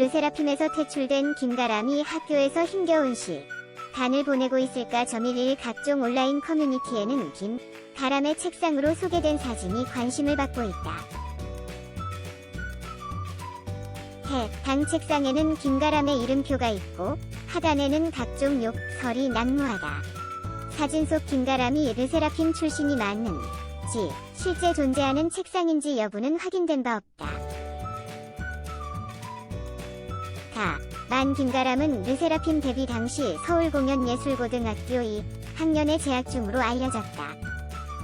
르세라핌에서 퇴출된 김가람이 학교에서 힘겨운 시 단을 보내고 있을까 점일 일 각종 온라인 커뮤니티에는 김 가람의 책상으로 소개된 사진이 관심을 받고 있다. 해, 당 책상에는 김가람의 이름표가 있고 하단에는 각종 욕설이 난무하다. 사진 속 김가람이 르세라핌 출신이 맞는지 실제 존재하는 책상인지 여부는 확인된 바 없다. 다, 만 김가람은 르세라핌 데뷔 당시 서울공연예술고등학교 2 학년에 재학 중으로 알려졌다.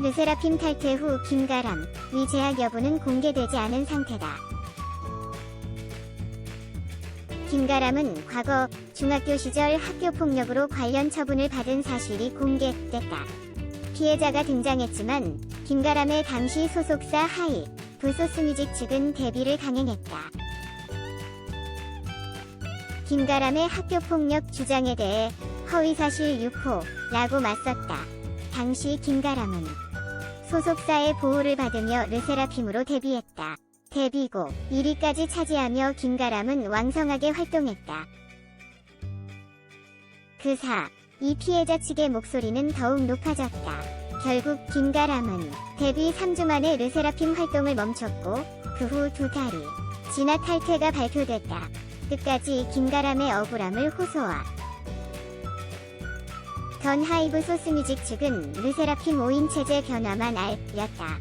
르세라핌 탈퇴 후 김가람, 위 재학 여부는 공개되지 않은 상태다. 김가람은 과거 중학교 시절 학교 폭력으로 관련 처분을 받은 사실이 공개됐다. 피해자가 등장했지만 김가람의 당시 소속사 하이 부소스뮤직 측은 대비를 강행했다. 김가람의 학교 폭력 주장에 대해 허위사실 유포라고 맞섰다. 당시 김가람은 소속사의 보호를 받으며 르세라핌으로 데뷔했다. 데뷔고 1위까지 차지하며 김가람은 왕성하게 활동했다. 그 사, 이 피해자 측의 목소리는 더욱 높아졌다. 결국 김가람은 데뷔 3주 만에 르세라핌 활동을 멈췄고 그 후 두 달이 지나 탈퇴가 발표됐다. 끝까지 김가람의 억울함을 호소하. 던 하이브 소스뮤직 측은 르세라핌 5인 체제 변화만 알렸다.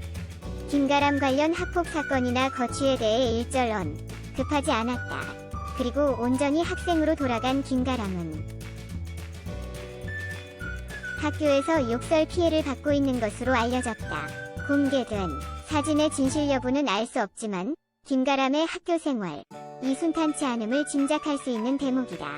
김가람 관련 학폭 사건이나 거취에 대해 일절 언 급하지 않았다. 그리고 온전히 학생으로 돌아간 김가람은 학교에서 욕설 피해를 받고 있는 것으로 알려졌다. 공개된 사진의 진실 여부는 알 수 없지만 김가람의 학교 생활 이 순탄치 않음을 짐작할 수 있는 대목이다.